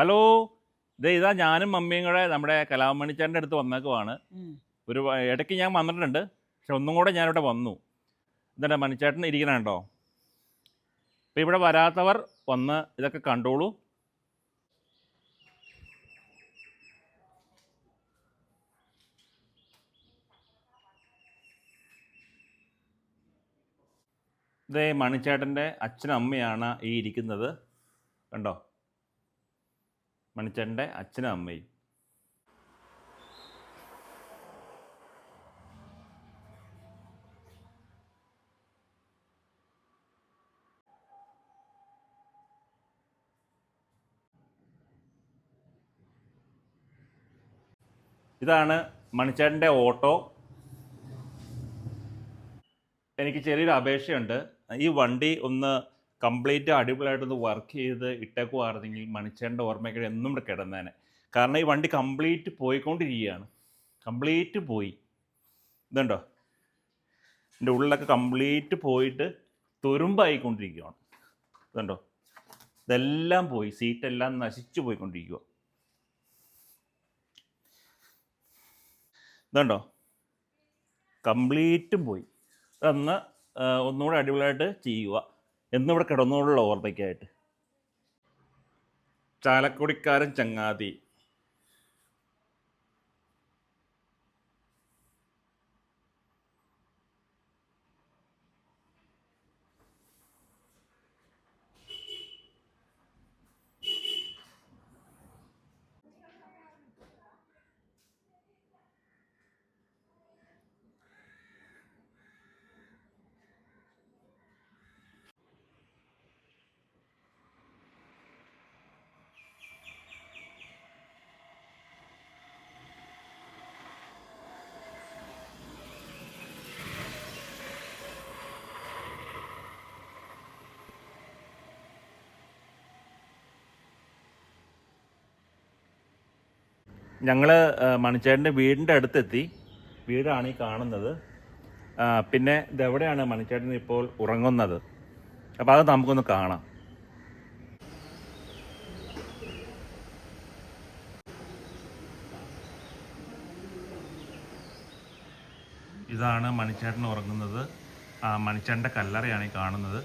Hello. ഇതേ ഇതാ ഞാനും മമ്മിയും കൂടെ നമ്മുടെ കലാമണിച്ചാന്റെ അടുത്ത് വന്നേക്കുവാണ്. ഒരു ഇടയ്ക്ക് ഞാൻ വന്നിട്ടുണ്ട് പക്ഷെ ഒന്നും കൂടെ ഞാനിവിടെ വന്നു. എന്താ മണിച്ചേട്ടൻ ഇരിക്കണം കണ്ടോ അപ്പം ഇവിടെ വരാത്തവർ വന്ന് ഇതൊക്കെ കണ്ടോളൂ. ഇതേ മണിച്ചേട്ടന്റെ അച്ഛനും അമ്മയാണ് ഈ ഇരിക്കുന്നത്. കണ്ടോ? മണിച്ചേട്ടന്റെ അച്ഛനും അമ്മയും. ഇതാണ് മണിച്ചേട്ടന്റെ ഓട്ടോ. എനിക്ക് ചെറിയൊരു അപേക്ഷയുണ്ട്. ഈ വണ്ടി ഒന്ന് കംപ്ലീറ്റ് അടിപൊളിയായിട്ടൊന്ന് വർക്ക് ചെയ്ത് ഇട്ടേക്കുവായിരുന്നെങ്കിൽ മണിച്ചേന്റെ ഓർമ്മയ്ക്ക് എന്നും ഇവിടെ കിടന്നേനെ. കാരണം ഈ വണ്ടി കംപ്ലീറ്റ് പോയിക്കൊണ്ടിരിക്കുകയാണ്. കംപ്ലീറ്റ് പോയി. ഇതുണ്ടോ? എന്റെ ഉള്ളിലൊക്കെ കംപ്ലീറ്റ് പോയിട്ട് തുരുമ്പായിക്കൊണ്ടിരിക്കുകയാണ്. ഇതുണ്ടോ? ഇതെല്ലാം പോയി. സീറ്റെല്ലാം നശിച്ചു പോയിക്കൊണ്ടിരിക്കുക. ഇതുണ്ടോ? കംപ്ലീറ്റും പോയി. അന്ന് ഒന്നുകൂടെ അടിപൊളിയായിട്ട് ചെയ്യുക. എന്നിവിടെ കിടന്നോളുള്ള ഓർമ്മയ്ക്കായിട്ട്. ചാലക്കുടിക്കാരൻ ചങ്ങാതി. ഞങ്ങൾ മണിച്ചേട്ടന്റെ വീടിന്റെ അടുത്തെത്തി. വീടാണ് ഈ കാണുന്നത്. പിന്നെ ഇതെവിടെയാണ് മണിച്ചേട്ടൻ ഇപ്പോൾ ഉറങ്ങുന്നത്? അപ്പോൾ അത് നമുക്കൊന്ന് കാണാം. ഇതാണ് മണിച്ചേട്ടൻ ഉറങ്ങുന്നത്. മണിച്ചേട്ടന്റെ കല്ലറയാണ് ഈ കാണുന്നത്.